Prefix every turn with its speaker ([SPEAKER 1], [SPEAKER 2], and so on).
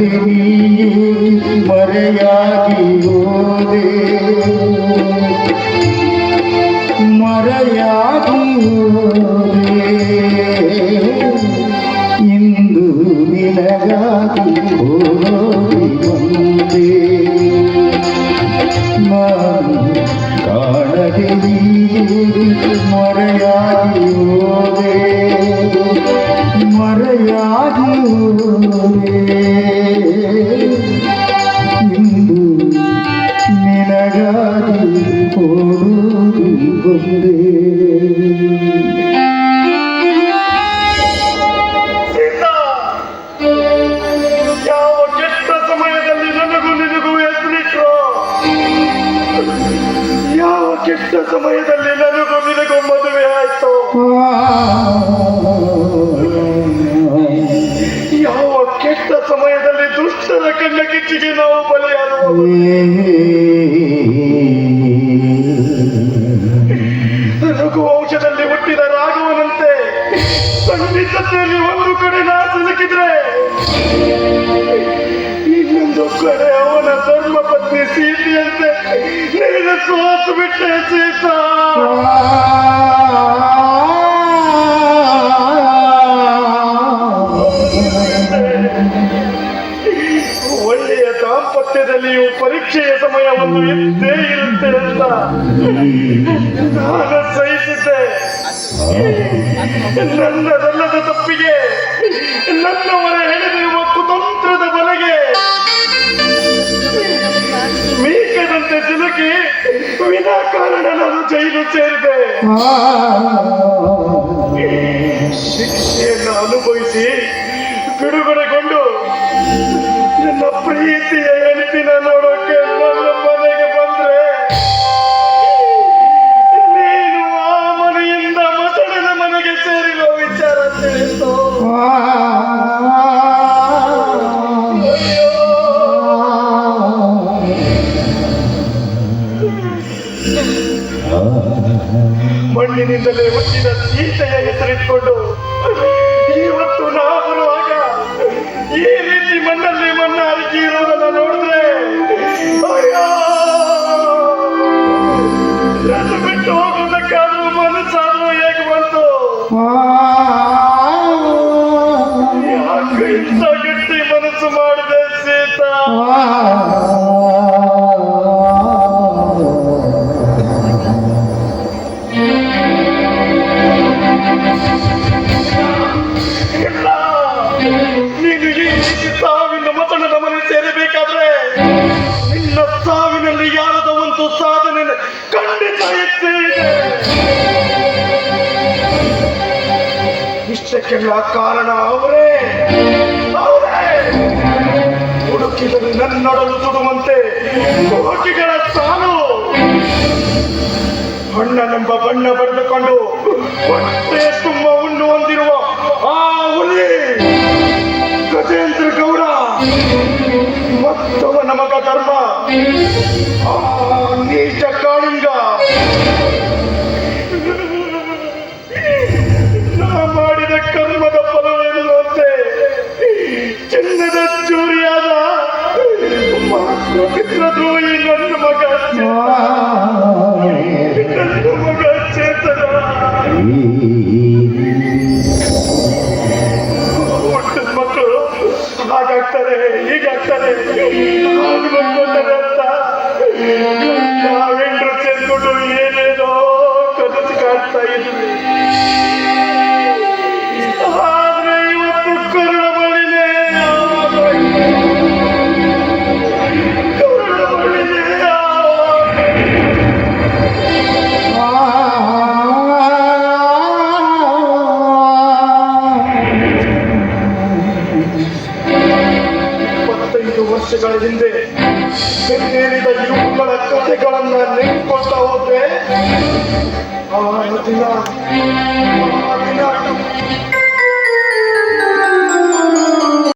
[SPEAKER 1] তিনি ಬಂದೆ
[SPEAKER 2] ಯಾವ ಕೆಟ್ಟ ಸಮಯದಲ್ಲಿ ನನಗೂ ನಿನಗೂ ಯಾವ ಕೆಟ್ಟ ಸಮಯದಲ್ಲಿ ನನಗೂ ನಿನಗೂ ಮದುವೆ ಆಯ್ತು? ಯಾವ ಕೆಟ್ಟ ಸಮಯದಲ್ಲಿ ದುಷ್ಟರ ಕಣ್ಣ ಕಿಚ್ಚಿಗೆ ನಾವು ಬಲಿಯಾದವು ರಘು ವಂಶದಲ್ಲಿ ಹುಟ್ಟಿದ ರಾಘವನಂತೆ ಸಂಗೀತದಲ್ಲಿ ಒಂದು ಕಡೆ ನಾ ಸಿಲುಕಿದ್ರೆ ಇನ್ನೊಂದು ಕಡೆ ಅವನ ಧರ್ಮ ಪತ್ನಿ ಸೀತೆಯಂತೆ ನೀನು ಸೋತು ಬಿಟ್ಟೆ ಸೀತಾ. ಒಳ್ಳೆಯ ದಾಂಪತ್ಯದಲ್ಲಿಯೂ ಪರೀಕ್ಷೆಯ ಸಮಯವನ್ನು ಇದ್ದೇ ಇರುತ್ತೆ ಅಂತ ನಾನು ಸಹಿಸಿದ್ದೆ. ನನ್ನದಲ್ಲದ ತಪ್ಪಿಗೆ ನನ್ನವರ ಹೆಣದಿರುವ ಕುತಂತ್ರದ ಬಲೆಗೆ ಮೀಕದಂತೆ ಸಿಲುಕಿ ವಿನಾಕಾರಣ ನಾನು ಜೈಲು ಸೇರಿದೆ. ಶಿಕ್ಷೆಯನ್ನು ಅನುಭವಿಸಿ ಬಿಡುಗಡೆಗೊಂಡು ಮಣ್ಣಿನಿಂದಲೇ ಹುಟ್ಟಿದ ಸೀತೆಯ ಹೆಸರಿಟ್ಕೊಂಡು ಇವತ್ತು ನಾವು ಬರುವಾಗ ಈ ರೀತಿ ಮಣ್ಣಲ್ಲಿ ಮಣ್ಣಾರಿಕೆ ಇರುವುದನ್ನು ನೋಡಿದ್ರೆ ಅಯ್ಯೋ! ನನ್ನ ಬಿಟ್ಟು ಹೋಗುವುದಕ್ಕಾದ್ರೂ ಮನಸ್ಸಾದ್ರೂ ಹೇಗೆ ಬಂತು ಯಾಕೆ ಇಷ್ಟಕ್ಕೆಲ್ಲ ಕಾರಣ ಅವರೇ. ಅವರೇ. ಹುಡುಕಿದರೆ ನನ್ನೊಡಲು ಸುಡುವಂತೆ ಕೋಟಿಗಳ ಸಾಲು. ಹಣ್ಣನೆಂಬ ಬಣ್ಣ ಬರೆದುಕೊಂಡು ಹೊಟ್ಟೆ ತುಂಬ ಉಣ್ಣು ಹೊಂದಿರುವ ಆ ಹುಲಿ. ಗಜೇಂದ್ರ ಗೌಡ ಮತ್ತವ ನಮಗ ಧರ್ಮ. ಆ ನೀಚ ಕಾಳಿಂಗ ಮಕ್ಕಳು ಹಾಗಾಗ್ತಾರೆ ಹೀಗಾಗ್ತಾರೆ ಅಂತ. ಇಪ್ಪತ್ತೈದು ವರ್ಷಗಳ ಹಿಂದೆ ಬೆನ್ನೇರಿದ ಇವುಗಳ ಕಥೆಗಳನ್ನ ನೆನ್ಕೊಳ್ತಾ ಹೋದ್ರೆ ಆ ದಿನ ಆ ದಿನ